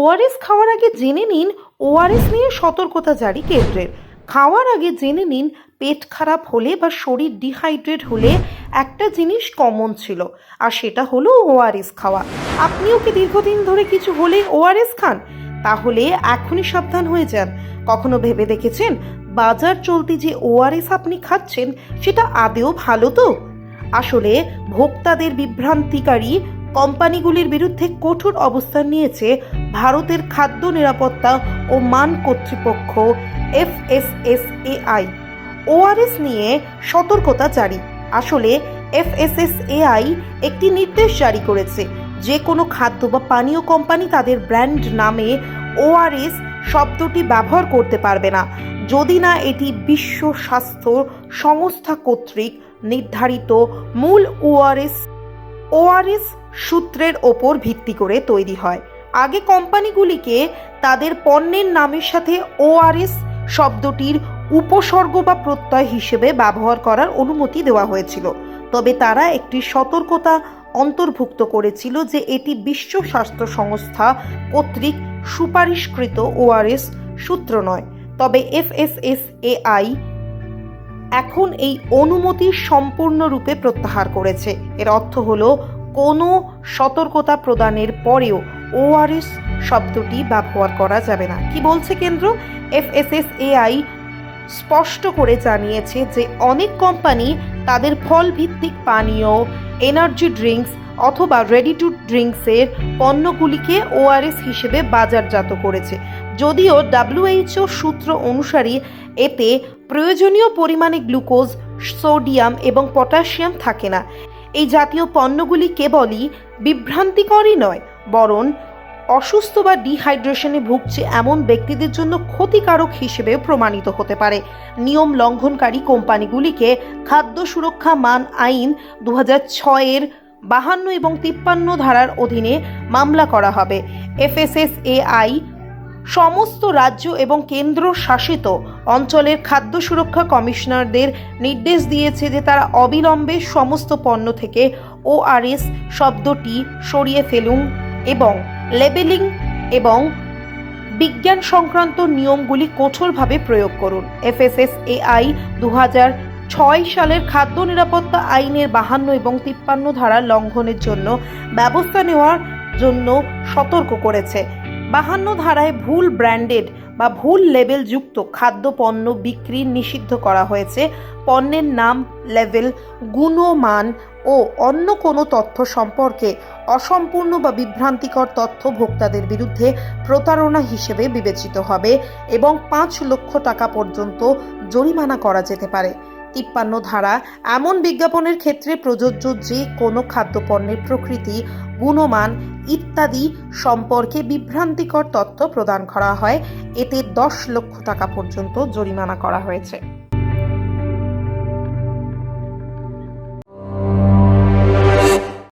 ORS খাওয়ার আগে জেনে নিন, ওআরএস নিয়ে সতর্কতা জারি কেন্দ্রের খাওয়ার আগে জেনে নিন, পেট খারাপ হলে বা শরীর ডিহাইড্রেট হলে একটা জিনিস কমন ছিল, আর সেটা হলো ওআরএস খাওয়া। আপনিও কি দীর্ঘদিন ধরে কিছু হলে ওআরএস খান? তাহলে এখনই সাবধান হয়ে যান। কখনো ভেবে দেখেছেন? বাজার চলতি যে ওআরএস আপনি খাচ্ছেন, সেটা আদেও ভালো তো? আসলে ভোক্তাদের বিভ্রান্তিকারী কোম্পানিগুলির বিরুদ্ধে কঠোর অবস্থান নিয়েছে ভারতের খাদ্য নিরাপত্তা ও মান কর্তৃপক্ষ এফএসএসএআই। ওআরএস নিয়ে সতর্কতা জারি। আসলে এফএসএসএআই একটি নির্দেশ জারি করেছে, যে কোনো খাদ্য বা পানীয় কোম্পানি তাদের ব্র্যান্ড নামে ওআরএস শব্দটি ব্যবহার করতে পারবে না, যদি না এটি বিশ্ব স্বাস্থ্য সংস্থা কর্তৃক নির্ধারিত মূল ওআরএস ওআরএস সূত্রের ওপর ভিত্তি করে তৈরি হয়। আগে কোম্পানিগুলিকে তাদের পণ্যের নামের সাথে ওআরএস শব্দটির উপসর্গ বা প্রত্যয় হিসেবে ব্যবহার করার অনুমতি দেওয়া হয়েছিল। তবে তারা একটি সতর্কতা অন্তর্ভুক্ত করেছিল যে এটি বিশ্ব স্বাস্থ্য সংস্থা কর্তৃক সুপারিশকৃত ওআরএস সূত্র নয়। তবে এফএসএসএআই এখন এই অনুমতি সম্পূর্ণরূপে প্রত্যাহার করেছে। এর অর্থ হলো কোনো সতর্কতা প্রদানের পরেও ওআরএস শব্দটি ব্যবহার করা যাবে না। কি বলছে কেন্দ্র? এফএসএসএআই স্পষ্ট করে জানিয়েছে যে অনেক কোম্পানি তাদের ফল ভিত্তিক পানীয়, এনার্জি ড্রিঙ্কস অথবা রেডি টু ড্রিঙ্কসের পণ্যগুলিকে ওআরএস হিসেবে বাজারজাত করেছে। যদিও ডাব্লিউএইচও সূত্র অনুসারে এতে প্রয়োজনীয় পরিমাণে গ্লুকোজ, সোডিয়াম এবং পটাশিয়াম থাকে না। এই জাতীয় পণ্যগুলি কেবলই বিভ্রান্তিকরই নয়, বরং অসুস্থ বা ডিহাইড্রেশনে ভুগছে এমন ব্যক্তিদের জন্য ক্ষতিকারক হিসেবেও প্রমাণিত হতে পারে। নিয়ম লঙ্ঘনকারী কোম্পানিগুলিকে খাদ্য সুরক্ষা মান আইন দু হাজার ছয়ের বাহান্ন এবং তিপ্পান্ন ধারার অধীনে মামলা করা হবে। এফএসএসএআই সমস্ত রাজ্য এবং কেন্দ্র শাসিত অঞ্চলের খাদ্য সুরক্ষা কমিশনারদের নির্দেশ দিয়েছে যে তারা অবিলম্বে সমস্ত পণ্য থেকে ওআরএস শব্দটি সরিয়ে ফেলুন এবং লেবেলিং এবং বিজ্ঞান সংক্রান্ত নিয়মগুলি কঠোরভাবে প্রয়োগ করুন। এফএসএসএআই দু হাজার ছয় সালের খাদ্য নিরাপত্তা আইনের বাহান্ন এবং তিপ্পান্ন ধারা লঙ্ঘনের জন্য ব্যবস্থা নেওয়ার জন্য সতর্ক করেছে। বাহান্ন ধারায় ভুল ব্র্যান্ডেড বা ভুল লেবেলযুক্ত খাদ্যপণ্য বিক্রি নিষিদ্ধ করা হয়েছে। পণ্যের নাম লেভেল গুণমান ও অন্য কোনো তথ্য সম্পর্কে অসম্পূর্ণ বা বিভ্রান্তিকর তথ্য ভোক্তাদের বিরুদ্ধে প্রতারণা হিসেবে বিবেচিত হবে এবং পাঁচ লক্ষ টাকা পর্যন্ত জরিমানা করা যেতে পারে। তিপ্পান্ন ধারা এমন বিজ্ঞাপনের ক্ষেত্রে প্রযোজ্য যে কোনো খাদ্যপণ্যের প্রকৃতি, গুণমান ইত্যাদি সম্পর্কে বিভ্রান্তিকর তথ্য প্রদান করা হয়। এতে দশ লক্ষ টাকা পর্যন্ত জরিমানা করা হয়েছে।